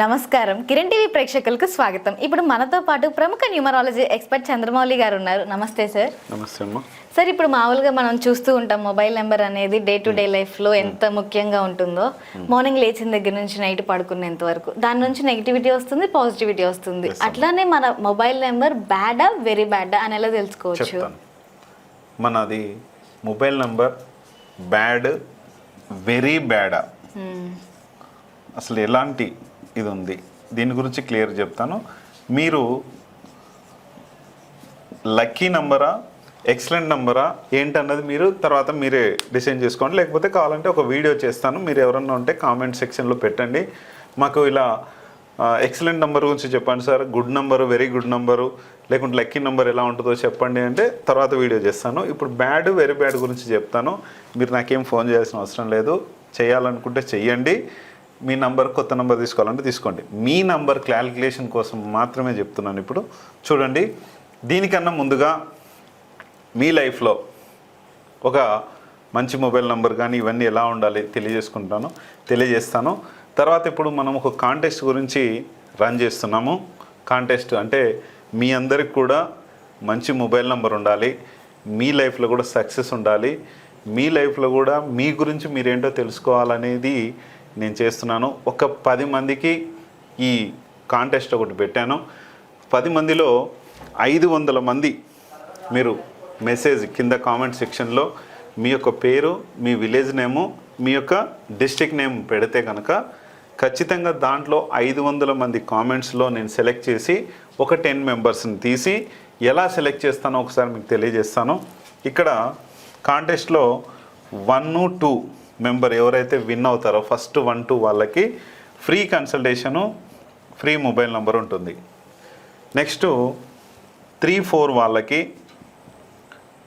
నమస్కారం. కిరణ్ టీవీ ప్రేక్షకులకు స్వాగతం. ఇప్పుడు మనతో పాటు ప్రముఖ న్యూమరాలజీ ఎక్స్పర్ట్ చంద్రమౌళి గారు ఉన్నారు. నమస్తే సార్. నమస్తే అమ్మా. సార్ ఇప్పుడు మామూలుగా మనం చూస్తూ ఉంటాం మొబైల్ నెంబర్ అనేది డే టు డే లైఫ్లో ఎంత ముఖ్యంగా ఉంటుందో. మార్నింగ్ లేచిన దగ్గర నుంచి నైట్ పడుకునేంత వరకు. దాని నుంచి నెగిటివిటీ వస్తుంది పాజిటివిటీ వస్తుంది. అట్లానే మన మొబైల్ నెంబర్ బ్యాడా వెరీ బ్యాడా అని ఎలా తెలుసుకోవచ్చు మనది మొబైల్ నంబర్ బ్యాడ్ వెరీ బ్యాడా. అసలు ఎలాంటి ఇది ఉంది దీని గురించి క్లియర్ చెప్తాను. మీరు లక్కీ నంబరా ఎక్సలెంట్ నంబరా ఏంటన్నది మీరు తర్వాత మీరే డిసైడ్ చేసుకోండి. లేకపోతే కావాలంటే ఒక వీడియో చేస్తాను. మీరు ఎవరన్నా ఉంటే కామెంట్ సెక్షన్లో పెట్టండి. మాకు ఇలా ఎక్సలెంట్ నెంబర్ గురించి చెప్పండి sir. Good number very good number లేకుంటే లక్కీ నెంబర్ ఎలా ఉంటుందో చెప్పండి అంటే తర్వాత వీడియో చేస్తాను. ఇప్పుడు బ్యాడ్ వెరీ బ్యాడ్ గురించి చెప్తాను. మీరు నాకేం ఫోన్ చేయాల్సిన అవసరం లేదు. చేయాలనుకుంటే చెయ్యండి. మీ నంబర్ కొత్త నంబర్ తీసుకోవాలంటే తీసుకోండి. మీ నంబర్ క్యాలిక్యులేషన్ కోసం మాత్రమే చెప్తున్నాను ఇప్పుడు. చూడండి దీనికన్నా ముందుగా మీ లైఫ్లో ఒక మంచి మొబైల్ నంబర్ కానీ ఇవన్నీ ఎలా ఉండాలి తెలియజేసుకుంటాను తెలియజేస్తాను. తర్వాత ఇప్పుడు మనం ఒక కాంటెస్ట్ గురించి రన్ చేస్తున్నాము. కాంటెస్ట్ అంటే మీ అందరికి కూడా మంచి మొబైల్ నంబర్ ఉండాలి మీ లైఫ్లో కూడా సక్సెస్ ఉండాలి మీ లైఫ్లో కూడా మీ గురించి మీరేంటో తెలుసుకోవాలనేది నేను చేస్తున్నాను. ఒక పది మందికి ఈ కాంటెస్ట్ ఒకటి పెట్టాను. పది మందిలో ఐదు వందల మంది మీరు మెసేజ్ కింద కామెంట్ సెక్షన్లో మీ యొక్క పేరు మీ విలేజ్ నేము మీ యొక్క డిస్టిక్ నేమ్ పెడితే కనుక ఖచ్చితంగా దాంట్లో ఐదు వందల మంది కామెంట్స్లో నేను సెలెక్ట్ చేసి ఒక టెన్ మెంబర్స్ని తీసి ఎలా సెలెక్ట్ చేస్తానో ఒకసారి మీకు తెలియజేస్తాను. ఇక్కడ కాంటెస్ట్లో వన్ టూ మెంబర్ ఎవరైతే విన్ అవుతారో ఫస్ట్ వన్ టూ వాళ్ళకి free consultation free mobile number ఉంటుంది. నెక్స్ట్ త్రీ ఫోర్ వాళ్ళకి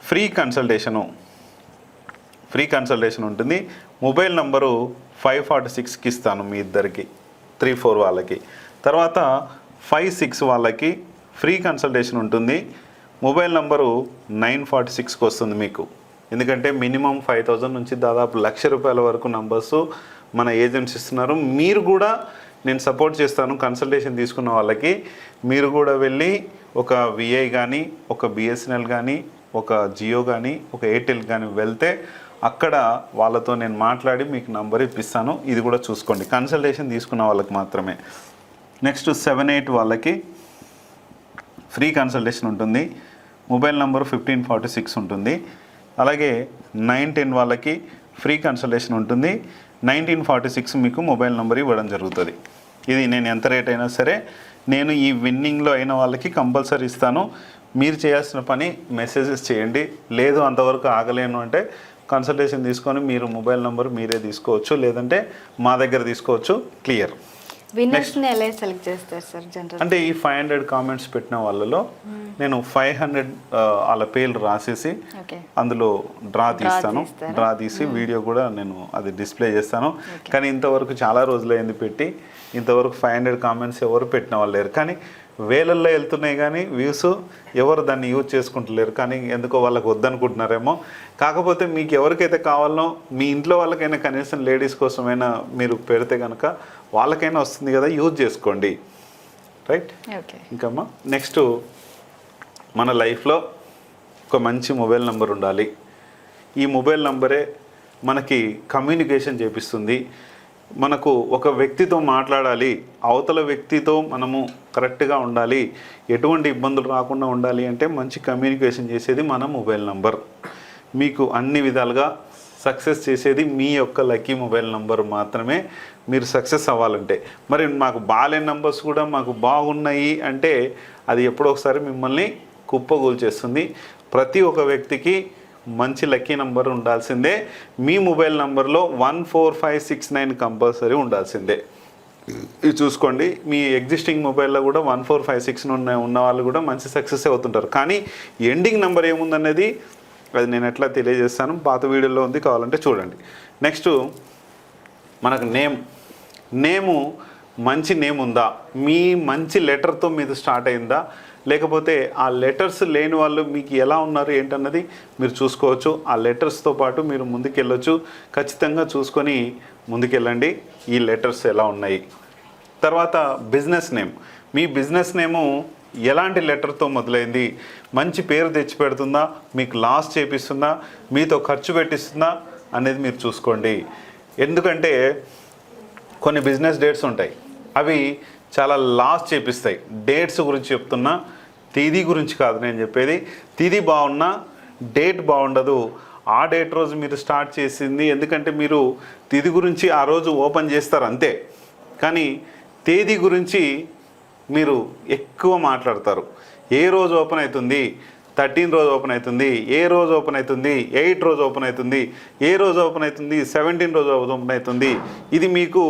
ఫ్రీ కన్సల్టేషను ఫ్రీ కన్సల్టేషన్ ఉంటుంది. మొబైల్ నంబరు ఫైవ్ ఫార్టీ సిక్స్కి ఇస్తాను మీ ఇద్దరికి త్రీ ఫోర్ వాళ్ళకి. తర్వాత ఫైవ్ సిక్స్ వాళ్ళకి ఫ్రీ కన్సల్టేషన్ ఉంటుంది. మొబైల్ నంబరు నైన్ ఫార్టీ సిక్స్కి వస్తుంది మీకు. ఎందుకంటే మినిమం ఫైవ్ థౌజండ్ నుంచి దాదాపు లక్ష రూపాయల వరకు నంబర్స్ మన ఏజెంట్స్ ఇస్తున్నారు. మీరు కూడా నేను సపోర్ట్ చేస్తాను కన్సల్టేషన్ తీసుకున్న వాళ్ళకి. మీరు కూడా వెళ్ళి ఒక విఐ కానీ ఒక బిఎస్ఎన్ఎల్ కానీ ఒక జియో కానీ ఒక ఎయిర్టెల్ కానీ వెళ్తే అక్కడ వాళ్ళతో నేను మాట్లాడి మీకు నంబర్ ఇప్పిస్తాను. ఇది కూడా చూసుకోండి. కన్సల్టేషన్ తీసుకున్న వాళ్ళకి మాత్రమే. నెక్స్ట్ సెవెన్ ఎయిట్ వాళ్ళకి ఫ్రీ కన్సల్టేషన్ ఉంటుంది. Mobile number fifteen forty six ఉంటుంది. అలాగే నైన్ టెన్ వాళ్ళకి ఫ్రీ కన్సల్టేషన్ ఉంటుంది. నైన్టీన్ ఫార్టీ సిక్స్ మీకు మొబైల్ నెంబర్ ఇవ్వడం జరుగుతుంది. ఇది నేను ఎంత రేట్ అయినా సరే నేను ఈ విన్నింగ్లో అయిన వాళ్ళకి కంపల్సరీ ఇస్తాను. మీరు చేయాల్సిన పని మెసేజెస్ చేయండి. లేదు అంతవరకు ఆగలేను అంటే కన్సల్టేషన్ తీసుకొని మీరు మొబైల్ నెంబర్ మీరే తీసుకోవచ్చు. లేదంటే మా దగ్గర తీసుకోవచ్చు. క్లియర్. విన్నర్స్ని ఎలా సెలెక్ట్ చేస్తారు సార్ జనరల్ అంటే ఈ ఫైవ్ హండ్రెడ్ కామెంట్స్ పెట్టిన వాళ్ళలో నేను ఫైవ్ హండ్రెడ్ వాళ్ళ పేర్లు రాసేసి అందులో డ్రా తీస్తాను? డ్రా తీసి వీడియో కూడా నేను అది డిస్ప్లే చేస్తాను. కానీ ఇంతవరకు చాలా రోజులైంది పెట్టి ఇంతవరకు ఫైవ్ హండ్రెడ్ కామెంట్స్ ఎవరు పెట్టిన వాళ్ళు లేరు. కానీ వేలల్లో వెళ్తున్నాయి కానీ వ్యూస్ ఎవరు దాన్ని యూజ్ చేసుకుంటలేరు. కానీ ఎందుకో వాళ్ళకి వద్దనుకుంటున్నారేమో. కాకపోతే మీకు ఎవరికైతే కావాలనో మీ ఇంట్లో వాళ్ళకైనా కనీసం లేడీస్ కోసమైనా మీరు పెడితే కనుక వాళ్ళకైనా వస్తుంది కదా యూజ్ చేసుకోండి. రైట్? ఓకే. ఇంకమ్మా నెక్స్ట్ మన లైఫ్లో ఒక మంచి మొబైల్ నెంబర్ ఉండాలి. ఈ మొబైల్ నంబరే మనకి కమ్యూనికేషన్ చేపిస్తుంది. మనకు ఒక వ్యక్తితో మాట్లాడాలి అవతల వ్యక్తితో మనము కరెక్ట్గా ఉండాలి ఎటువంటి ఇబ్బందులు రాకుండా ఉండాలి అంటే మంచి కమ్యూనికేషన్ చేసేది మన మొబైల్ నంబర్. మీకు అన్ని విధాలుగా సక్సెస్ చేసేది మీ యొక్క లక్కీ మొబైల్ నంబర్ మాత్రమే మీరు సక్సెస్ అవ్వాలంటే. మరి మాకు బాగాలేని నంబర్స్ కూడా మాకు బాగున్నాయి అంటే అది ఎప్పుడో ఒకసారి మిమ్మల్ని కుప్పగూల్చేస్తుంది ప్రతి ఒక్క వ్యక్తికి మంచి లక్కీ నంబర్ ఉండాల్సిందే. మీ మొబైల్ నంబర్లో one four five six nine compulsory ఉండాల్సిందే. ఇది చూసుకోండి. మీ ఎగ్జిస్టింగ్ మొబైల్లో కూడా వన్ ఫోర్ ఫైవ్ సిక్స్ ఉన్న ఉన్న వాళ్ళు కూడా మంచి సక్సెస్ అవుతుంటారు. కానీ ఎండింగ్ నెంబర్ ఏముందనేది అది నేను ఎట్లా తెలియజేస్తాను? పాత వీడియోలో ఉంది కావాలంటే చూడండి. నెక్స్ట్ మనకు నేమ్. నేము మంచి నేమ్ ఉందా? మీ మంచి లెటర్తో మీది స్టార్ట్ అయిందా? లేకపోతే ఆ లెటర్స్ లేని వాళ్ళు మీకు ఎలా ఉన్నారు ఏంటన్నది మీరు చూసుకోవచ్చు. ఆ లెటర్స్తో పాటు మీరు ముందుకెళ్ళొచ్చు. ఖచ్చితంగా చూసుకొని ముందుకెళ్ళండి. ఈ లెటర్స్ ఎలా ఉన్నాయి? తర్వాత బిజినెస్ నేమ్ మీ బిజినెస్ నేము ఎలాంటి లెటర్తో మొదలైంది? మంచి పేరు తెచ్చిపెడుతుందా మీకు లాస్ చేపిస్తుందా? మీతో ఖర్చు పెట్టిస్తుందా? అనేది మీరు చూసుకోండి. ఎందుకంటే కొన్ని బిజినెస్ డేట్స్ ఉంటాయి. అవి చాలా లాస్ చేపిస్తాయి. డేట్స్ గురించి చెప్తున్నా తేదీ గురించి కాదు నేను చెప్పేది. తేదీ బాగున్నా డేట్ బాగుండదు. ఆ డేట్ రోజు మీరు స్టార్ట్ చేసింది. ఎందుకంటే మీరు తేదీ గురించి ఆ రోజు ఓపెన్ చేస్తారు అంతే. కానీ తేదీ గురించి మీరు ఎక్కువ మాట్లాడతారు. ఏ రోజు ఓపెన్ అవుతుంది? థర్టీన్ రోజు ఓపెన్ అవుతుంది. ఏ రోజు ఓపెన్ అవుతుంది? ఎయిట్ రోజు ఓపెన్ అవుతుంది. ఏ రోజు ఓపెన్ అవుతుంది? సెవెంటీన్ రోజు ఓపెన్ అవుతుంది. ఇది మీకు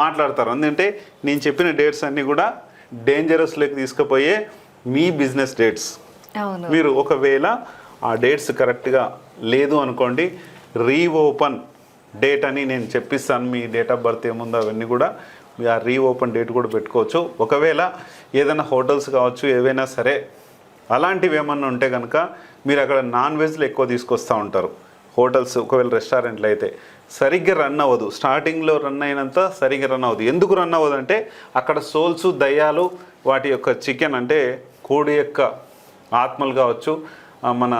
మాట్లాడతారు. ఎందుకంటే నేను చెప్పిన డేట్స్ అన్నీ కూడా డేంజరస్లోకి తీసుకుపోయే మీ బిజినెస్ డేట్స్ మీరు ఒకవేళ ఆ డేట్స్ కరెక్ట్గా లేదు అనుకోండి రీఓపెన్ డేట్ అని నేను చెప్పిస్తాను. మీ డేట్ ఆఫ్ బర్త్ ఏముందో అవన్నీ కూడా రీఓపెన్ డేట్ కూడా పెట్టుకోవచ్చు. ఒకవేళ ఏదైనా హోటల్స్ కావచ్చు ఏవైనా సరే అలాంటివి ఏమన్నా ఉంటే కనుక మీరు అక్కడ నాన్ వెజ్లు ఎక్కువ తీసుకొస్తూ ఉంటారు. హోటల్స్ ఒకవేళ రెస్టారెంట్లు అయితే. సరిగ్గా రన్ అవ్వదు. స్టార్టింగ్లో రన్ అయినంత సరిగ్గా రన్ అవ్వదు. ఎందుకు రన్ అవ్వదు అంటే అక్కడ సోల్స్ దయ్యాలు వాటి యొక్క చికెన్ అంటే కోడి యొక్క ఆత్మలు కావచ్చు మన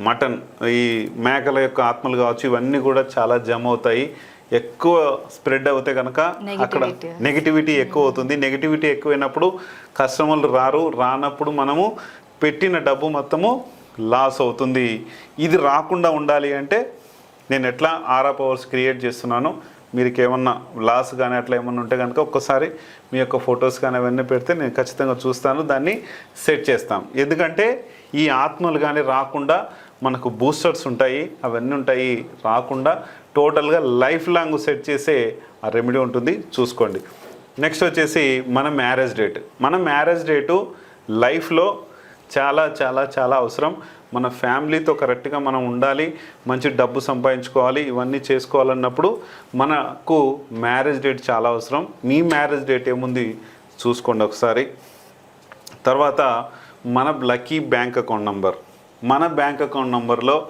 మటన్ ఈ మేకల యొక్క ఆత్మలు కావచ్చు ఇవన్నీ కూడా చాలా జమ అవుతాయి. ఎక్కువ స్ప్రెడ్ అవుతే కనుక అక్కడ. నెగిటివిటీ ఎక్కువ అవుతుంది. నెగిటివిటీ ఎక్కువైనప్పుడు కస్టమర్లు రారు. రానప్పుడు మనము పెట్టిన డబ్బు మొత్తము లాస్ అవుతుంది. ఇది రాకుండా ఉండాలి అంటే నేను ఎట్లా ఆరా పవర్స్ క్రియేట్ చేస్తున్నాను మీకు ఏమన్నా లాస్ కానీ అట్లా ఏమన్నా ఉంటే కనుక ఒక్కసారి మీ యొక్క ఫొటోస్ కానీ అవన్నీ పెడితే నేను ఖచ్చితంగా చూస్తాను. దాన్ని సెట్ చేస్తాం. ఎందుకంటే ఈ ఆత్మలు కానీ రాకుండా మనకు బూస్టర్స్ ఉంటాయి. అవన్నీ ఉంటాయి. రాకుండా టోటల్గా లైఫ్ లాంగ్ సెట్ చేసే ఆ రెమెడీ ఉంటుంది. చూసుకోండి. నెక్స్ట్ వచ్చేసి మన మ్యారేజ్ డేట్. మన మ్యారేజ్ డేటు లైఫ్లో చాలా చాలా చాలా అవసరం. మన ఫ్యామిలీతో కరెక్ట్గా మనం ఉండాలి. మంచి డబ్బు సంపాదించుకోవాలి. ఇవన్నీ చేసుకోవాలన్నప్పుడు మనకు మ్యారేజ్ డేట్ చాలా అవసరం. మీ మ్యారేజ్ డేట్ ఏముంది? చూసుకోండి ఒకసారి. తర్వాత మన లక్కీ బ్యాంక్ అకౌంట్ నంబర్. మన బ్యాంక్ అకౌంట్ నంబర్లో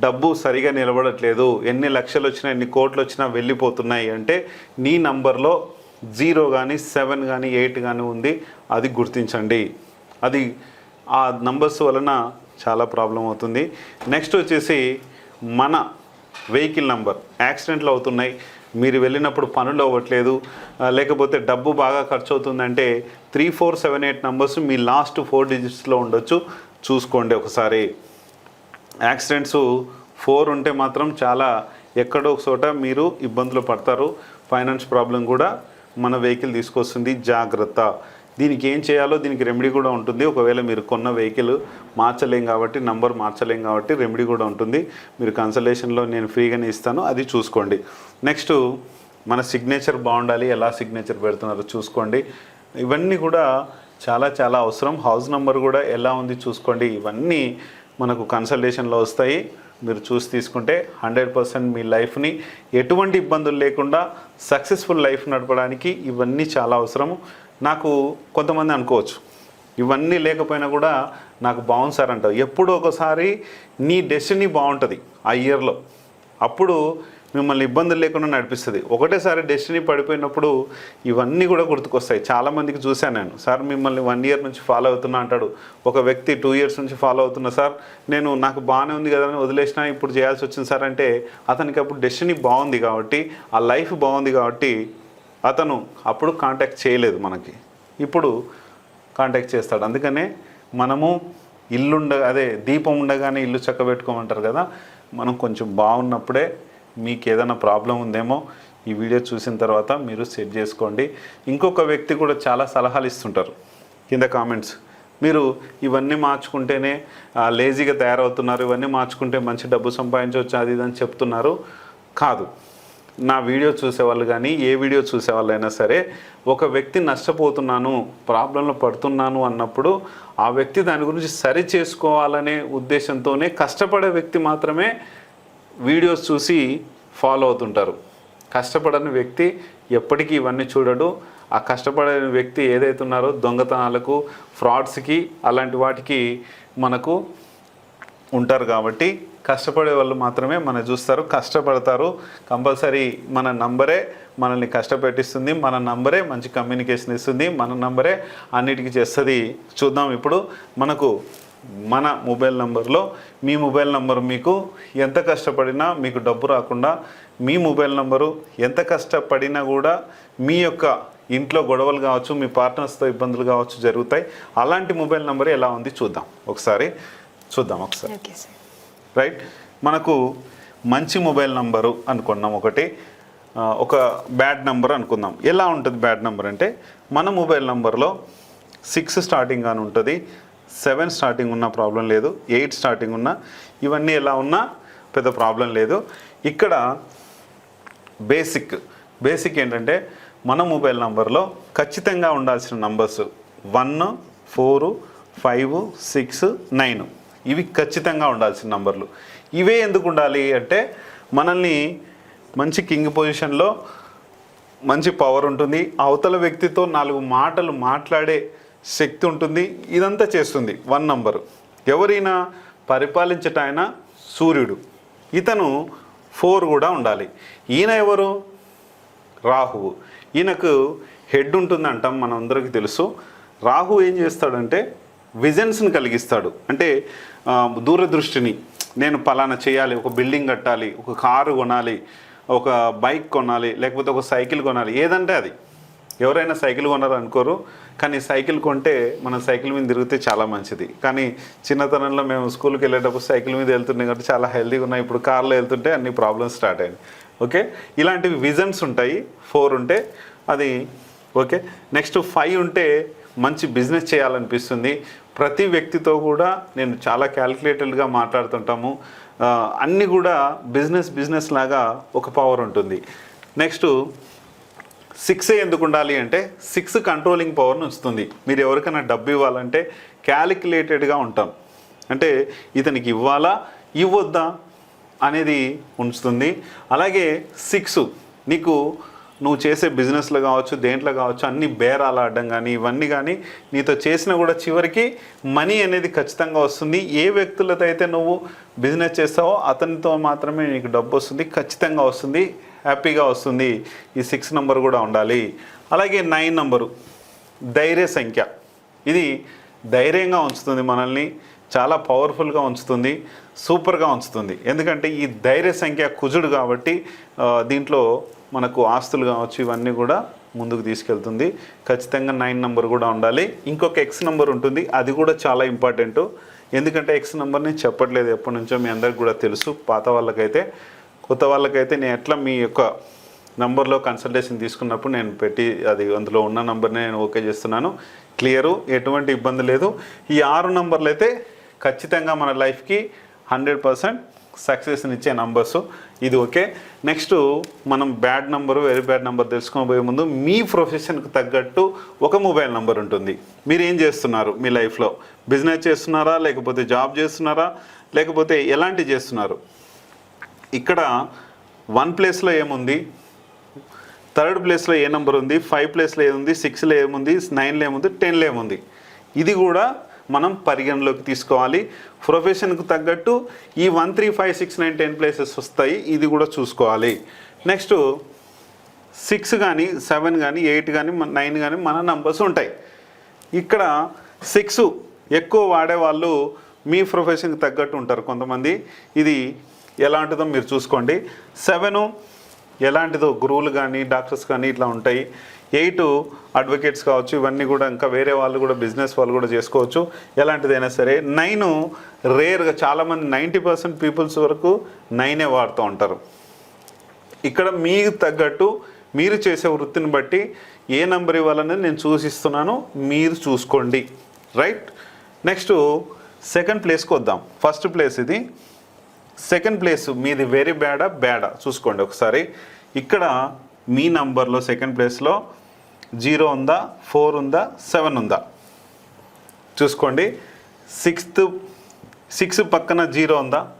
డబ్బు సరిగా నిలబడట్లేదు ఎన్ని లక్షలు వచ్చినా ఎన్ని కోట్లు వచ్చినా వెళ్ళిపోతున్నాయి అంటే నీ నంబర్లో జీరో కానీ సెవెన్ కానీ ఎయిట్ కానీ ఉంది అది గుర్తించండి. అది ఆ నంబర్స్ వలన చాలా ప్రాబ్లం అవుతుంది. నెక్స్ట్ వచ్చేసి మన వెహికల్ నంబర్. యాక్సిడెంట్లు అవుతున్నాయి. మీరు వెళ్ళినప్పుడు పనులు అవ్వట్లేదు. లేకపోతే డబ్బు బాగా ఖర్చు అవుతుందంటే three four seven eight numbers మీ లాస్ట్ ఫోర్ డిజిట్స్లో ఉండొచ్చు. చూసుకోండి ఒకసారి. యాక్సిడెంట్స్ ఫోర్ ఉంటే మాత్రం చాలా ఎక్కడో ఒక చోట మీరు ఇబ్బందులు పడతారు. ఫైనాన్స్ ప్రాబ్లం కూడా మన వెహికల్ తీసుకొస్తుంది. జాగ్రత్త. దీనికి ఏం చేయాలో దీనికి రెమెడీ కూడా ఉంటుంది. ఒకవేళ మీరు కొన్న వెహికల్ మార్చలేం కాబట్టి నంబర్ మార్చలేం కాబట్టి రెమెడీ కూడా ఉంటుంది. మీరు కన్సల్టేషన్లో నేను ఫ్రీగానే ఇస్తాను. అది చూసుకోండి. నెక్స్ట్ మన సిగ్నేచర్ బాగుండాలి. ఎలా సిగ్నేచర్ పెడుతున్నారో చూసుకోండి. ఇవన్నీ కూడా చాలా చాలా అవసరం. హౌస్ నెంబర్ కూడా ఎలా ఉంది చూసుకోండి. ఇవన్నీ మనకు కన్సల్టేషన్లో వస్తాయి. మీరు చూసి తీసుకుంటే హండ్రెడ్ పర్సెంట్ మీ లైఫ్ని ఎటువంటి ఇబ్బందులు లేకుండా సక్సెస్ఫుల్ లైఫ్ నడపడానికి ఇవన్నీ చాలా అవసరం నాకు కొంతమంది అనుకోవచ్చు. ఇవన్నీ లేకపోయినా కూడా నాకు బాగుంది సార్ అంటారు. ఎప్పుడు ఒకసారి నీ డెస్టినీ బాగుంటుంది ఆ ఇయర్లో అప్పుడు మిమ్మల్ని ఇబ్బందులు లేకుండా నడిపిస్తుంది. ఒకటేసారి డెస్టినీ పడిపోయినప్పుడు ఇవన్నీ కూడా గుర్తుకొస్తాయి. చాలామందికి చూశాను నేను. సార్ మిమ్మల్ని వన్ ఇయర్ నుంచి ఫాలో అవుతున్నా అంటాడు. ఒక వ్యక్తి టూ ఇయర్స్ నుంచి ఫాలో అవుతున్నా. సార్ నేను నాకు బాగానే ఉంది కదా అని వదిలేసినా ఇప్పుడు చేయాల్సి వచ్చింది సార్ అంటే అతనికి అప్పుడు డెస్టినీ బాగుంది కాబట్టి ఆ లైఫ్ బాగుంది కాబట్టి అతను అప్పుడు కాంటాక్ట్ చేయలేదు మనకి. ఇప్పుడు కాంటాక్ట్ చేస్తాడు. అందుకనే మనము ఇల్లుండ అదే దీపం ఉండగానే ఇల్లు చక్కబెట్టుకోమంటారు కదా మనం కొంచెం బాగున్నప్పుడే మీకు ఏదైనా ప్రాబ్లం ఉందేమో ఈ వీడియో చూసిన తర్వాత మీరు సెట్ చేసుకోండి. ఇంకొక వ్యక్తి కూడా చాలా సలహాలు ఇస్తుంటారు. కింద కామెంట్స్. మీరు ఇవన్నీ మార్చుకుంటేనే లేజీగా తయారవుతున్నారు. ఇవన్నీ మార్చుకుంటే మంచి డబ్బు సంపాదించవచ్చు అది ఇది అని చెప్తున్నారు. కాదు. నా వీడియో చూసేవాళ్ళు కానీ ఏ వీడియో చూసేవాళ్ళైనా సరే ఒక వ్యక్తి నష్టపోతున్నాను ప్రాబ్లంలో పడుతున్నాను అన్నప్పుడు ఆ వ్యక్తి దాని గురించి సరి చేసుకోవాలనే ఉద్దేశంతోనే కష్టపడే వ్యక్తి మాత్రమే వీడియోస్ చూసి ఫాలో అవుతుంటారు. కష్టపడని వ్యక్తి ఎప్పటికీ ఇవన్నీ చూడడు. ఆ కష్టపడని వ్యక్తి ఏదైతే ఉన్నారో దొంగతనాలకు ఫ్రాడ్స్కి అలాంటి వాటికి మనకు ఉంటారు కాబట్టి కష్టపడే వాళ్ళు మాత్రమే మనం చూస్తారు కష్టపడతారు. కంపల్సరీ మన నంబరే మనల్ని కష్టపెట్టిస్తుంది మన నంబరే మంచి కమ్యూనికేషన్ ఇస్తుంది మన నంబరే అన్నిటికీ చేస్తుంది. చూద్దాం ఇప్పుడు మనకు మన మొబైల్ నంబర్లో మీ మొబైల్ నంబర్ మీకు ఎంత కష్టపడినా మీకు డబ్బు రాకుండా మీ మొబైల్ నంబరు ఎంత కష్టపడినా కూడా మీ యొక్క ఇంట్లో గొడవలు కావచ్చు మీ పార్ట్నర్స్తో ఇబ్బందులు కావచ్చు జరుగుతాయి. అలాంటి మొబైల్ నెంబర్ ఎలా ఉంది చూద్దాం. ఒకసారి చూద్దాం ఒకసారి. రైట్? మనకు మంచి మొబైల్ నంబరు అనుకున్నాం ఒకటి. ఒక బ్యాడ్ నెంబర్ అనుకుందాం. ఎలా ఉంటుంది బ్యాడ్ నెంబర్ అంటే మన మొబైల్ నంబర్లో సిక్స్ స్టార్టింగ్ అని ఉంటుంది. సెవెన్ స్టార్టింగ్ ఉన్న ప్రాబ్లం లేదు ఎయిట్ స్టార్టింగ్ ఉన్నా ఇవన్నీ ఎలా ఉన్నా పెద్ద ప్రాబ్లం లేదు. ఇక్కడ బేసిక్ బేసిక్ ఏంటంటే మన మొబైల్ నంబర్లో ఖచ్చితంగా ఉండాల్సిన numbers one four five six nine ఇవి ఖచ్చితంగా ఉండాల్సిన నంబర్లు. ఇవే ఎందుకు ఉండాలి అంటే మనల్ని మంచి కింగ్ పొజిషన్లో మంచి పవర్ ఉంటుంది. అవతల వ్యక్తితో నాలుగు మాటలు మాట్లాడే శక్తి ఉంటుంది ఇదంతా చేస్తుంది. వన్ నంబరు ఎవరైనా పరిపాలించటాయన సూర్యుడు. ఇతను ఫోర్ కూడా ఉండాలి. ఈయన ఎవరు? రాహువు. ఈయనకు హెడ్ ఉంటుంది అంటాం మన అందరికీ తెలుసు. రాహు ఏం చేస్తాడంటే విజన్స్ని కలిగిస్తాడు. అంటే దూరదృష్టిని. నేను పలానా చేయాలి ఒక బిల్డింగ్ కట్టాలి ఒక కారు కొనాలి ఒక బైక్ కొనాలి లేకపోతే ఒక సైకిల్ కొనాలి ఏదంటే అది. ఎవరైనా సైకిల్ కొనాలి అనుకోరు కానీ సైకిల్ కొంటే మనం సైకిల్ మీద తిరిగితే చాలా మంచిది. కానీ చిన్నతనంలో మేము స్కూల్కి వెళ్ళేటప్పుడు సైకిల్ మీద వెళ్తుండే కాబట్టి చాలా హెల్తీగా ఉన్నాయి. ఇప్పుడు కార్లో వెళ్తుంటే అన్ని ప్రాబ్లమ్స్ స్టార్ట్ అయ్యాయి ఓకే? ఇలాంటివి విజన్స్ ఉంటాయి. ఫోర్ ఉంటే అది ఓకే. నెక్స్ట్ ఫైవ్ ఉంటే మంచి బిజినెస్ చేయాలనిపిస్తుంది. ప్రతి వ్యక్తితో కూడా నేను చాలా క్యాలిక్యులేటెడ్గా మాట్లాడుతుంటాము. అన్నీ కూడా బిజినెస్ బిజినెస్ లాగా ఒక పవర్ ఉంటుంది. నెక్స్ట్ సిక్స్ ఎందుకు ఉండాలి అంటే సిక్స్ కంట్రోలింగ్ పవర్ని ఉంచుతుంది మీరు ఎవరికైనా డబ్బు ఇవ్వాలంటే క్యాలిక్యులేటెడ్గా ఉంటాం. అంటే ఇతనికి ఇవ్వాలా ఇవ్వద్దా అనేది ఉంచుతుంది. అలాగే సిక్స్ నీకు నువ్వు చేసే బిజినెస్లో కావచ్చు దేంట్లో కావచ్చు అన్ని బేరాలు ఆడడం కానీ ఇవన్నీ కానీ నీతో చేసినా కూడా చివరికి మనీ అనేది ఖచ్చితంగా వస్తుంది. ఏ వ్యక్తులతో అయితే నువ్వు బిజినెస్ చేస్తావో అతనితో మాత్రమే నీకు డబ్బు వస్తుంది ఖచ్చితంగా వస్తుంది. హ్యాపీగా వస్తుంది. ఈ సిక్స్ నెంబర్ కూడా ఉండాలి. అలాగే నైన్ నెంబరు ధైర్య సంఖ్య. ఇది ధైర్యంగా ఉంచుతుంది మనల్ని చాలా పవర్ఫుల్గా ఉంచుతుంది సూపర్గా ఉంచుతుంది. ఎందుకంటే ఈ ధైర్య సంఖ్య కుజుడు కాబట్టి దీంట్లో మనకు ఆస్తులు కావచ్చు ఇవన్నీ కూడా ముందుకు తీసుకెళ్తుంది. ఖచ్చితంగా నైన్ నెంబర్ కూడా ఉండాలి. ఇంకొక ఎక్స్ నెంబర్ ఉంటుంది. అది కూడా చాలా ఇంపార్టెంట్. ఎందుకంటే ఎక్స్ నెంబర్ని చెప్పట్లేదు ఎప్పటి నుంచో మీ అందరికి కూడా తెలుసు. పాత వాళ్ళకైతే కొత్త వాళ్ళకైతే నేను ఎట్లా మీ యొక్క నంబర్లో కన్సల్టేషన్ తీసుకున్నప్పుడు నేను పెట్టి అది అందులో ఉన్న నంబర్ని నేను ఓకే చేస్తున్నాను. క్లియరు ఎటువంటి ఇబ్బంది లేదు. ఈ ఆరు నంబర్లు అయితే ఖచ్చితంగా మన లైఫ్కి హండ్రెడ్ పర్సెంట్ సక్సెస్ని ఇచ్చే నంబర్స్. ఇది ఓకే. నెక్స్ట్ మనం bad number very bad number తెలుసుకోబోయే ముందు మీ ప్రొఫెషన్కి తగ్గట్టు ఒక మొబైల్ నంబర్ ఉంటుంది. మీరు ఏం చేస్తున్నారు మీ లైఫ్లో? బిజినెస్ చేస్తున్నారా లేకపోతే జాబ్ చేస్తున్నారా లేకపోతే ఎలాంటి చేస్తున్నారు? ఇక్కడ వన్ ప్లేస్లో ఏముంది? థర్డ్ ప్లేస్లో ఏ నెంబర్ ఉంది? ఫైవ్ ప్లేస్లో ఏముంది? సిక్స్లో ఏముంది? నైన్లో ఏముంది? టెన్లో ఏముంది? ఇది కూడా మనం పరిగణలోకి తీసుకోవాలి. ప్రొఫెషన్కు తగ్గట్టు ఈ one three five six nine ten places వస్తాయి. ఇది కూడా చూసుకోవాలి. నెక్స్ట్ సిక్స్ కానీ సెవెన్ కానీ ఎయిట్ కానీ నైన్ కానీ మన నంబర్స్ ఉంటాయి. ఇక్కడ సిక్స్ ఎక్కువ వాడే వాళ్ళు మీ ప్రొఫెషన్కి తగ్గట్టు ఉంటారు కొంతమంది. ఇది ఎలాంటిదో మీరు చూసుకోండి. సెవెను ఎలాంటిదో గురువులు కానీ డాక్టర్స్ కానీ ఇట్లా ఉంటాయి. ఎయిట్ అడ్వకేట్స్ కావచ్చు ఇవన్నీ కూడా ఇంకా వేరే వాళ్ళు కూడా బిజినెస్ వాళ్ళు కూడా చేసుకోవచ్చు. ఎలాంటిదైనా సరే నైన్ రేర్గా చాలామంది నైంటీ పర్సెంట్ పీపుల్స్ వరకు నైనే వాడుతూ ఉంటారు. ఇక్కడ మీకు తగ్గట్టు మీరు చేసే వృత్తిని బట్టి ఏ నెంబర్ ఇవ్వాలని నేను చూసిస్తున్నాను మీరు చూసుకోండి. రైట్? నెక్స్ట్ సెకండ్ ప్లేస్కి వద్దాం. ఫస్ట్ ప్లేస్ ఇది. సెకండ్ ప్లేస్ మీది వెరీ బ్యాడా బ్యాడా చూసుకోండి ఒకసారి. ఇక్కడ మీ నంబర్లో సెకండ్ ప్లేస్లో జీరో ఉందా ఫోర్ ఉందా సెవెన్ ఉందా? చూసుకోండి. సిక్స్త్ సిక్స్ పక్కన జీరో ఉందా?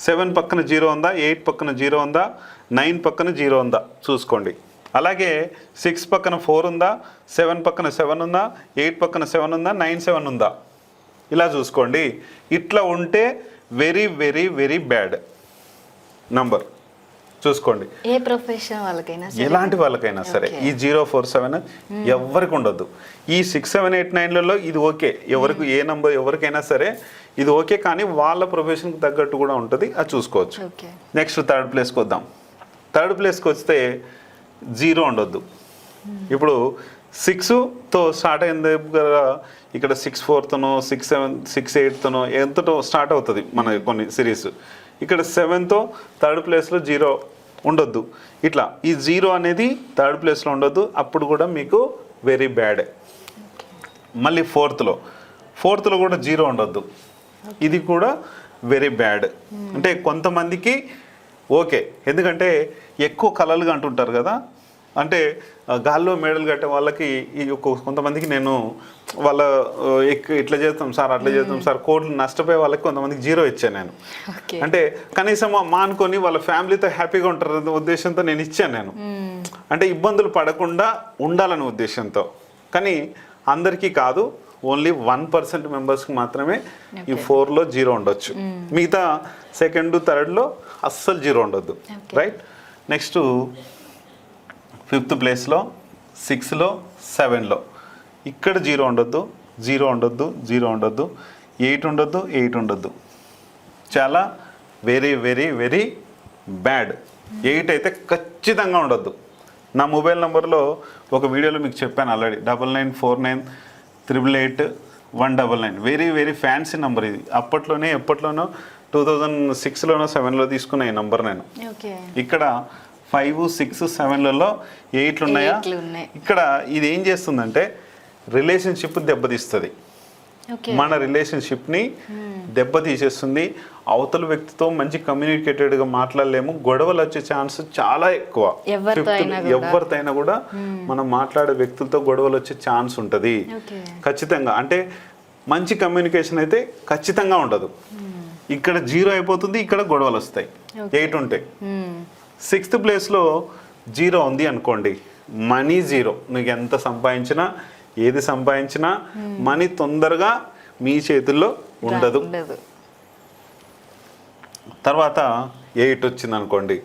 సెవెన్ పక్కన జీరో ఉందా? ఎయిట్ పక్కన జీరో ఉందా? నైన్ పక్కన జీరో ఉందా? చూసుకోండి. అలాగే సిక్స్ పక్కన ఫోర్ ఉందా? సెవెన్ పక్కన సెవెన్ ఉందా? ఎయిట్ పక్కన సెవెన్ ఉందా? నైన్ సెవెన్ ఉందా? ఇలా చూసుకోండి. ఇట్లా ఉంటే very very very bad number. చూసుకోండి. ఏ ప్రొఫెషన్ వాళ్ళకైనా. ఎలాంటి వాళ్ళకైనా సరే. ఈ జీరో ఫోర్ సెవెన్ ఎవరికి ఉండొద్దు ఈ సిక్స్ సెవెన్ ఎయిట్ నైన్లలో ఇది ఓకే. ఎవరికి ఏ నంబర్ ఎవరికైనా సరే ఇది ఓకే కానీ వాళ్ళ ప్రొఫెషన్కి తగ్గట్టు కూడా ఉంటుంది. అది చూసుకోవచ్చు. నెక్స్ట్ థర్డ్ ప్లేస్కి వద్దాం. థర్డ్ ప్లేస్కి వస్తే జీరో ఉండొద్దు. ఇప్పుడు సిక్స్తో స్టార్ట్ అయిన దగ్గర ఇక్కడ సిక్స్ ఫోర్తోనో సిక్స్ సెవెన్ సిక్స్ ఎయిట్తోనో ఎంతటో స్టార్ట్ అవుతుంది మన కొన్ని సిరీస్. ఇక్కడ సెవెన్తో థర్డ్ ప్లేస్లో జీరో ఉండొద్దు. ఇట్లా ఈ జీరో అనేది థర్డ్ ప్లేస్లో ఉండొద్దు. అప్పుడు కూడా మీకు వెరీ బ్యాడ్. మళ్ళీ ఫోర్త్లో. ఫోర్త్లో కూడా జీరో ఉండొద్దు. ఇది కూడా వెరీ బ్యాడ్. అంటే కొంతమందికి ఓకే. ఎందుకంటే ఎక్కువ కలర్లుగా అంటుంటారు కదా. అంటే గాల్లో మేడలు కట్టే వాళ్ళకి ఈ కొంతమందికి నేను వాళ్ళ ఇట్లా చేస్తాం సార్ అట్లా చేస్తాం సార్ కోట్లు నష్టపోయే వాళ్ళకి కొంతమందికి జీరో ఇచ్చాను నేను. అంటే కనీసం మానుకొని వాళ్ళ ఫ్యామిలీతో హ్యాపీగా ఉంటారు అనే ఉద్దేశంతో నేను ఇచ్చాను నేను. అంటే ఇబ్బందులు పడకుండా ఉండాలనే ఉద్దేశంతో. కానీ అందరికీ కాదు ఓన్లీ వన్ పర్సెంట్ మెంబర్స్కి మాత్రమే ఈ ఫోర్లో జీరో ఉండొచ్చు. మిగతా సెకండ్ థర్డ్లో అస్సలు జీరో ఉండొద్దు. రైట్? నెక్స్ట్ ఫిఫ్త్ ప్లేస్లో సిక్స్లో సెవెన్లో. ఇక్కడ జీరో ఉండొద్దు జీరో ఉండొద్దు జీరో ఉండొద్దు ఎయిట్ ఉండొద్దు ఎయిట్ ఉండొద్దు. చాలా very very very bad. Eight అయితే ఖచ్చితంగా ఉండొద్దు. నా మొబైల్ నెంబర్లో ఒక వీడియోలో మీకు చెప్పాను already. Double nine four nine triple eight one double nine. Very very fancy number ఇది. అప్పట్లోనే ఎప్పట్లోనో టూ థౌజండ్ సిక్స్లోనో సెవెన్లో తీసుకున్న ఈ నెంబర్ నేను. ఇక్కడ ఫైవ్ సిక్స్ సెవెన్లలో ఎయిట్లు ఉన్నాయా. ఇక్కడ ఇది ఏం చేస్తుందంటే రిలేషన్షిప్ దెబ్బతీస్తుంది. మన రిలేషన్షిప్ని దెబ్బతీసేస్తుంది. అవతల వ్యక్తితో మంచి కమ్యూనికేటెడ్గా మాట్లాడలేము. గొడవలు వచ్చే ఛాన్స్ చాలా ఎక్కువ. ఎవరితో కూడా. కూడా మనం మాట్లాడే వ్యక్తులతో గొడవలు వచ్చే ఛాన్స్ ఉంటుంది. ఖచ్చితంగా. అంటే మంచి కమ్యూనికేషన్ అయితే ఖచ్చితంగా ఉండదు. ఇక్కడ జీరో అయిపోతుంది ఇక్కడ గొడవలు వస్తాయి. ఎయిట్ ఉంటాయి. సిక్స్త్ ప్లేస్లో జీరో ఉంది అనుకోండి. Money zero. నీకు ఎంత సంపాదించినా ఏది సంపాదించినా మనీ తొందరగా మీ చేతుల్లో ఉండదు. తర్వాత ఎయిట్ వచ్చింది అనుకోండి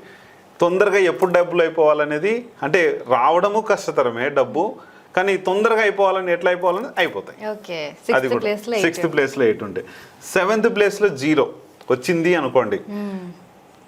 తొందరగా ఎప్పుడు డబ్బులు అయిపోవాలనేది అంటే రావడము కష్టతరమే డబ్బు కానీ తొందరగా అయిపోవాలని ఎట్లా అయిపోవాలని అయిపోతాయి. అది కూడా. సిక్స్త్ ప్లేస్లో ఎయిట్ ఉంటాయి సెవెంత్ ప్లేస్లో జీరో వచ్చింది అనుకోండి.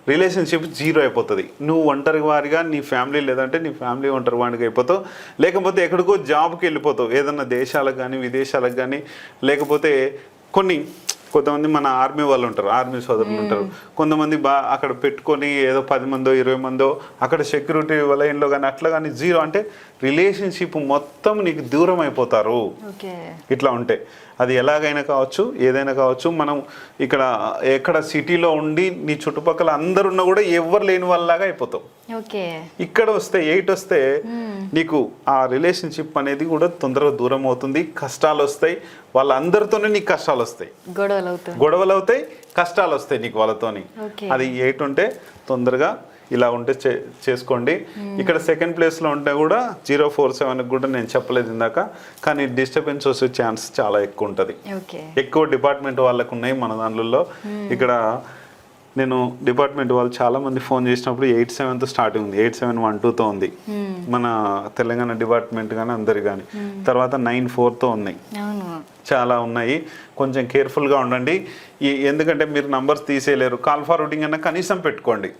రిలేషన్షిప్ జీరో అయిపోతుంది. నువ్వు ఒంటరి వారిగా నీ ఫ్యామిలీ లేదంటే నీ ఫ్యామిలీ ఒంటరి వాడిగా అయిపోతావు. లేకపోతే ఎక్కడికో జాబ్కి వెళ్ళిపోతావు. ఏదన్నా దేశాలకు కానీ విదేశాలకు కానీ లేకపోతే కొన్ని కొంతమంది మన ఆర్మీ వాళ్ళు ఉంటారు ఆర్మీ సోదరులు ఉంటారు. కొంతమంది బా అక్కడ పెట్టుకొని ఏదో పది మందో ఇరవై మందో అక్కడ సెక్యూరిటీ వలయంలో కానీ అట్లా కానీ జీరో అంటే రిలేషన్షిప్ మొత్తం నీకు దూరం అయిపోతారు. ఇట్లా ఉంటే. అది ఎలాగైనా కావచ్చు ఏదైనా కావచ్చు మనం ఇక్కడ ఎక్కడ సిటీలో ఉండి నీ చుట్టుపక్కల అందరున్నా కూడా ఎవరు లేని వాళ్ళలాగా అయిపోతావు. ఇక్కడ వస్తే ఎయిట్ వస్తే నీకు ఆ రిలేషన్షిప్ అనేది కూడా తొందరగా దూరం అవుతుంది. కష్టాలు వస్తాయి. వాళ్ళందరితోనే నీకు కష్టాలు వస్తాయి. గొడవలు అవుతాయి. కష్టాలు వస్తాయి నీకు వాళ్ళతోని. అది ఎయిట్ ఉంటే తొందరగా ఇలా ఉంటే చేసుకోండి. ఇక్కడ సెకండ్ ప్లేస్లో ఉంటే కూడా జీరో ఫోర్ సెవెన్ కూడా నేను చెప్పలేదు ఇందాక. కానీ డిస్టర్బెన్స్ వచ్చే ఛాన్స్ చాలా ఎక్కువ ఉంటుంది. ఎక్కువ డిపార్ట్మెంట్ వాళ్ళకు ఉన్నాయి మన దాంట్లో. ఇక్కడ నేను డిపార్ట్మెంట్ వాళ్ళు చాలా మంది ఫోన్ చేసినప్పుడు ఎయిట్ సెవెన్తో స్టార్టింగ్ ఉంది. ఎయిట్ సెవెన్ వన్ టూతో ఉంది. మన తెలంగాణ డిపార్ట్మెంట్ కానీ అందరి కానీ. తర్వాత నైన్ ఫోర్తో ఉన్నాయి చాలా ఉన్నాయి. కొంచెం కేర్ఫుల్గా ఉండండి. ఎందుకంటే మీరు నంబర్స్ తీసేయలేరు. కాల్ ఫార్వర్డింగ్ అన్న కనీసం పెట్టుకోండి.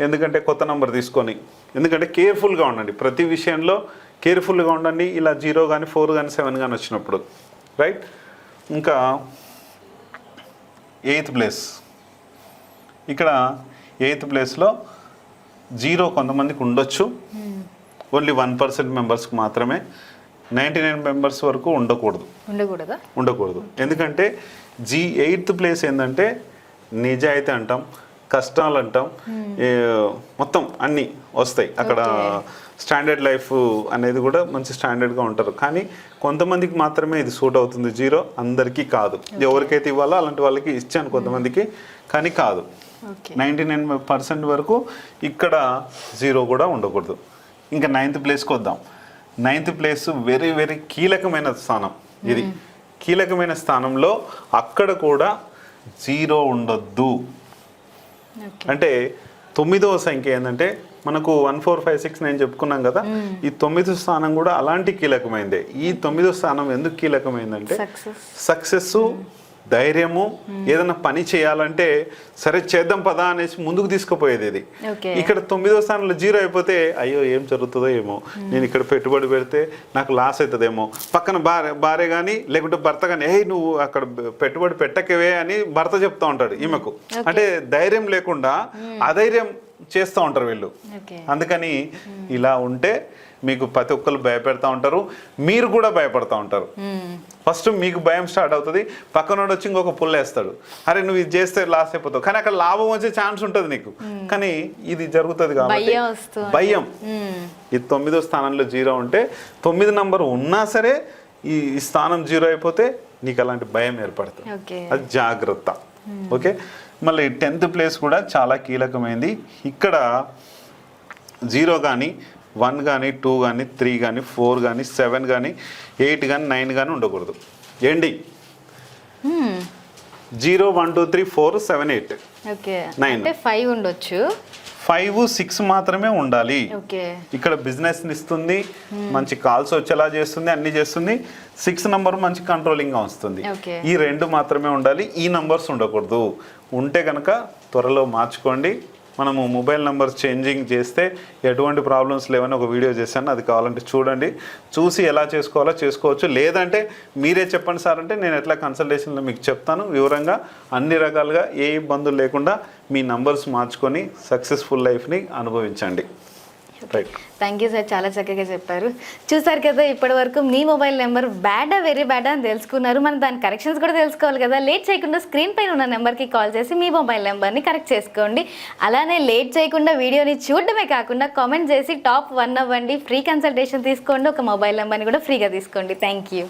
ఎందుకంటే కొత్త నంబర్ తీసుకొని. ఎందుకంటే కేర్ఫుల్గా ఉండండి. ప్రతి విషయంలో కేర్ఫుల్గా ఉండండి. ఇలా జీరో కానీ ఫోర్ కానీ సెవెన్ కానీ వచ్చినప్పుడు. రైట్? ఇంకా ఎయిత్ ప్లేస్. ఇక్కడ ఎయిత్ ప్లేస్లో జీరో కొంతమందికి ఉండొచ్చు. ఓన్లీ వన్ పర్సెంట్ మెంబర్స్కి మాత్రమే. నైంటీ నైన్ మెంబర్స్ వరకు ఉండకూడదు. ఉండకూడదా? ఉండకూడదు. ఎందుకంటే జీ ఎయిత్ ప్లేస్ ఏంటంటే నిజాయితీ అంటాం కష్టాలు అంటాం ఏ, మొత్తం అన్నీ వస్తాయి. అక్కడ స్టాండర్డ్ లైఫ్ అనేది కూడా మంచి స్టాండర్డ్గా ఉంటారు. కానీ కొంతమందికి మాత్రమే ఇది సూట్ అవుతుంది జీరో అందరికీ కాదు. ఎవరికైతే ఇవ్వాలో అలాంటి వాళ్ళకి ఇచ్చాను కొంతమందికి కానీ కాదు. నైంటీ నైన్ పర్సెంట్ వరకు ఇక్కడ జీరో కూడా ఉండకూడదు. ఇంకా నైన్త్ ప్లేస్కి వద్దాం. నైన్త్ ప్లేస్ వెరీ వెరీ కీలకమైన స్థానం ఇది. కీలకమైన స్థానంలో అక్కడ కూడా జీరో ఉండొద్దు. అంటే తొమ్మిదవ సంఖ్య ఏంటంటే మనకు వన్ ఫోర్ ఫైవ్ సిక్స్ నేను చెప్పుకున్నాం కదా. ఈ తొమ్మిదో స్థానం కూడా అలాంటి కీలకమైందే. ఈ తొమ్మిదో స్థానం ఎందుకు కీలకమైందంటే సక్సెస్ సక్సెస్ ధైర్యము ఏదైనా పని చేయాలంటే సరే చేద్దాం పదా అనేసి ముందుకు తీసుకుపోయేది ఇది. ఇక్కడ తొమ్మిదో స్థానంలో జీరో అయిపోతే అయ్యో ఏం జరుగుతుందో ఏమో. నేను ఇక్కడ పెట్టుబడి పెడితే నాకు లాస్ అవుతుందేమో పక్కన భార్య భార్య కానీ లేకుంటే భర్త కానీ ఏ నువ్వు అక్కడ పెట్టుబడి పెట్టకవే అని భర్త చెప్తా ఉంటాడు ఈమెకు. అంటే ధైర్యం లేకుండా అధైర్యం చేస్తూ ఉంటారు వీళ్ళు. అందుకని ఇలా ఉంటే మీకు ప్రతి ఒక్కరు భయపెడతా ఉంటారు. మీరు కూడా భయపడతా ఉంటారు. ఫస్ట్ మీకు భయం స్టార్ట్ అవుతుంది. పక్కనోడు వచ్చి ఇంకొక పుల్ల వేస్తాడు. అరే నువ్వు ఇది చేస్తే లాస్ అయిపోతావు. కానీ అక్కడ లాభం వచ్చే ఛాన్స్ ఉంటుంది నీకు. కానీ ఇది జరుగుతుంది కాబట్టి భయం ఈ తొమ్మిదో స్థానంలో జీరో ఉంటే తొమ్మిది నంబర్ ఉన్నా సరే ఈ స్థానం జీరో అయిపోతే నీకు అలాంటి భయం ఏర్పడుతుంది. అది జాగ్రత్త. ఓకే? మళ్ళీ టెన్త్ ప్లేస్ కూడా చాలా కీలకమైంది. ఇక్కడ జీరో కానీ వన్ కానీ టూ కానీ త్రీ కానీ ఫోర్ కానీ సెవెన్ కానీ ఎయిట్ కానీ నైన్ కానీ ఉండకూడదు. Ending zero one two three four seven eight. అంటే ఫైవ్ ఉండొచ్చు. ఫైవ్ సిక్స్ మాత్రమే ఉండాలి. ఇక్కడ బిజినెస్ ఇస్తుంది మంచి కాల్స్ వచ్చేలా చేస్తుంది అన్ని చేస్తుంది. సిక్స్ నంబర్ మంచి కంట్రోలింగ్గా వస్తుంది. ఈ రెండు మాత్రమే ఉండాలి ఈ నంబర్స్ ఉండకూడదు. ఉంటే కనుక త్వరలో మార్చుకోండి. మనము మొబైల్ నెంబర్ చేంజింగ్ చేస్తే ఎటువంటి ప్రాబ్లమ్స్ లేవని ఒక వీడియో చేశాను. అది కావాలంటే చూడండి. చూసి ఎలా చేసుకోవాలో చేసుకోవచ్చు. లేదంటే మీరే చెప్పండి సార్ అంటే నేను ఎట్లా కన్సల్టేషన్లో మీకు చెప్తాను. వివరంగా అన్ని రకాలుగా ఏ ఇబ్బందులు లేకుండా మీ నంబర్స్ మార్చుకొని సక్సెస్ఫుల్ లైఫ్ని అనుభవించండి. థ్యాంక్ యూ సార్ చాలా చక్కగా చెప్పారు. చూసారు కదా ఇప్పటి వరకు మీ మొబైల్ నెంబర్ బ్యాడా వెరీ బ్యాడా అని తెలుసుకున్నారు. మనం దాని కరెక్షన్స్ కూడా తెలుసుకోవాలి కదా. లేట్ చేయకుండా స్క్రీన్ పైన ఉన్న నెంబర్కి కాల్ చేసి మీ మొబైల్ నెంబర్ని కరెక్ట్ చేసుకోండి. అలానే లేట్ చేయకుండా వీడియోని చూడడమే కాకుండా కామెంట్ చేసి టాప్ వన్ అవ్వండి. ఫ్రీ కన్సల్టేషన్ తీసుకోండి. ఒక మొబైల్ నెంబర్ని కూడా ఫ్రీగా తీసుకోండి. Thank you